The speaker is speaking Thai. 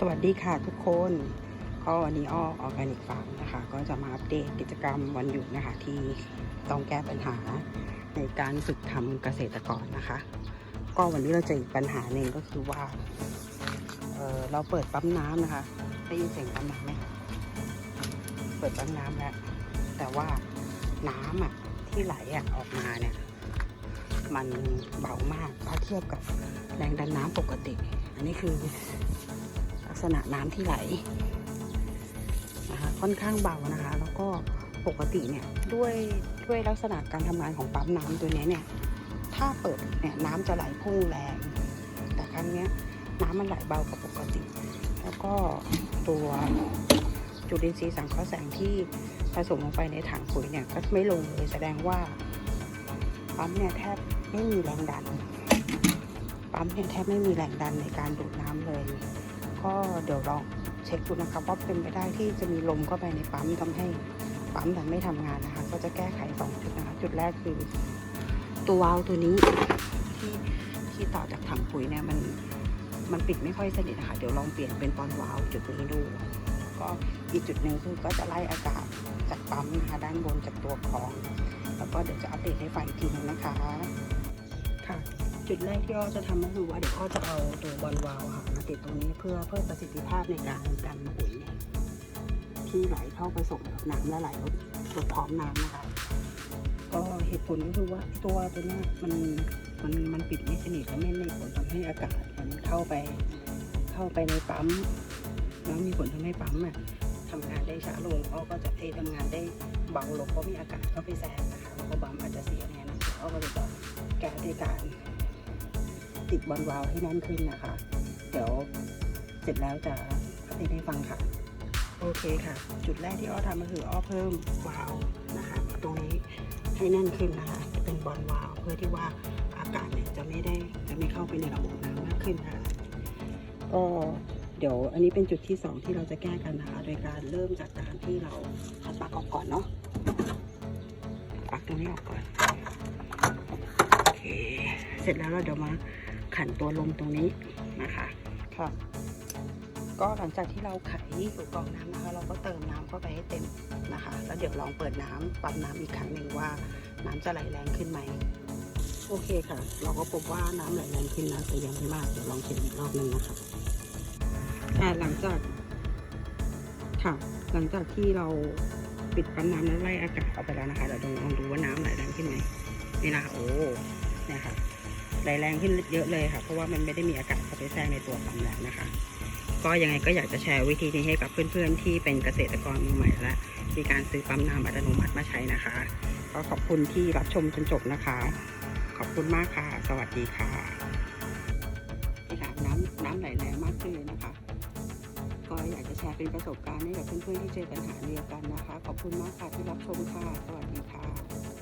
สวัสดีค่ะทุกคน ก็วันนี้อ้อออร์แกนิกฟาร์มนะคะ ก็จะมาอัปเดตกิจกรรมวันหยุดนะคะ ที่ต้องแก้ปัญหาในการฝึกทำเกษตรกรนะคะ ก็วันนี้เราจออีกปัญหาหนึ่งก็คือว่าเเราเปิดปั๊มน้ำนะคะได้ยินเสียงปั๊มน้ำไหมคะเปิดปั๊มน้ำแล้ว แต่ว่าน้ำอะที่ไหลอะออกมาเนี่ยมันเบามากถ้าเทียบกับแรงดันน้ำปกติ อันนี้คือ ษณะน้ำที่ไหลนะคะค่อนข้างเบานะคะ แล้วก็ปกติเนี่ยด้วยด้วยลักษณะการทำงานของปั๊มน้ำตัวนี้เนี่ยถ้าเปิดเนี่ยน้ำจะไหลพุ่งแรง แต่ครั้งนี้น้ำมันไหลเบากว่าปกติ แล้วก็ตัวจุลินทรีย์สังเคราะห์แสงที่ผสมลงไปในถังปุ๋ยเนี่ยก็ไม่ลงเลยแสดงว่าปั๊มเนี่ยแทบไม่มีแรงดัน ปั๊มเนี่ยแทบไม่มีแรงดันในการดูดน้ำเลย ก็เดี๋ยวลองเช็คดูนะครับว่าเป็นไปได้ที่จะมีลมเข้าไปในปั๊มทำให้ปั๊มมันไม่ทำงานนะคะ ก็จะแก้ไขสองจุดนะคะ จุดแรกคือ ตัววาล์วตัวนี้ที่ที่ต่อจากถังปุ๋ยเนี่ยมันมันปิดไม่ค่อยสนิทนะคะเดี๋ยวลองเปลี่ยนเป็นปอนวาล์วจุดนี้ดู ก็อีกจุดหนึ่งคือก็จะไล่อากาศจากปั๊มนะคะด้านบนจากตัวคลอง แล้วก็เดี๋ยวจะอัปเดตให้ฟังอีกทีนึงนะคะ จุดแรกที่อ้อจะทำก็คือว่าเดี๋ยวอ้อจะเอาตัวบอลวาล์วค่ะมาติดตรงนี้เพื่อเพิ่มประสิทธิภาพในการกันปุ๋ยที่ไหลเข้าผสมกับน้ำและไหลตัวพร้อมน้ำนะคะก็เหตุผลก็คือว่าตัวตัวนี้มันมันมันปิดไม่สนิทและไม่มีผลทำให้อากาศมันเข้าไปเข้าไปในปั๊มแล้วมีผลทำให้ปั๊มอะทำงานได้ช้าลงอ้อก็จะเททำงานได้เบาลงเพราะมีอากาศเข้าไปแทรกนะคะแล้วก็ปั๊มอาจจะเสียแน่นะอ้อก็เลยจะแก้ด้วยการ ติดบอลวาล์วให้แน่นขึ้นนะคะ เดี๋ยวเสร็จแล้วจะอัปเดตให้ฟังค่ะ โอเคค่ะ จุดแรกที่อ้อทำก็คืออ้อเพิ่มวาล์วนะคะ ตรงนี้ให้แน่นขึ้นนะคะ เป็นบอลวาล์วเพื่อที่ว่าอากาศเนี่ยจะไม่ได้จะไม่เข้าไปในระบบน้ำมากขึ้นนะคะก็เดี๋ยวอันนี้เป็นจุดที่สองที่เราจะแก้กันนะคะ โดยการเริ่มจากการที่เราขัดปลั๊กออกก่อนเนาะปลั๊กตรงนี้ออกก่อน โอเค เสร็จแล้วเราเดี๋ยวมา ขันตัวลมตรงนี้นะคะค่ะก็หลังจากที่เราไขลูกกรองน้ำนะคะ เราก็เติมน้ำเข้าไปให้เต็มนะคะ แล้วเดี๋ยวลองเปิดน้ำปั๊มน้ำอีกครั้งหนึ่งว่าน้ำจะไหลแรงขึ้นไหมโอเคค่ะ เราก็พบว่าน้ำไหลแรงขึ้นนะแต่ยังไม่มากเดี๋ยวลองเช็คอีกรอบหนึงนะคะอ่าหลังจากค่ะ หลังจากที่เราปิดปั๊มน้ำแล้วไล่อากาศออกไปแล้วนะคะเดี๋ยวลองดูว่าน้ำไหลแรงขึ้นไหมนี่นะคะโอ้เนี่ยค่ะ ไหลแรงขึ้นเยอะเลยค่ะ เพราะว่ามันไม่ได้มีอากาศเข้าไปแทรกในตัวปั๊มแล้วนะคะ ก็ยังไงก็อยากจะแชร์วิธีนี้ให้กับเพื่อนๆ ที่เป็นเกษตรกรมือใหม่และมีการซื้อปั๊มน้ำอัตโนมัติมาใช้นะคะ ก็ขอบคุณที่รับชมจนจบนะคะ ขอบคุณมากค่ะ สวัสดีค่ะนี่ค่ะน้ำน้ำไหลแรงมากขึ้นเลยนะคะ ก็อยากจะแชร์เป็นประสบการณ์ให้กับเพื่อนๆที่เจอปัญหาเดียวกันนะคะ ขอบคุณมากค่ะที่รับชมค่ะ สวัสดีค่ะ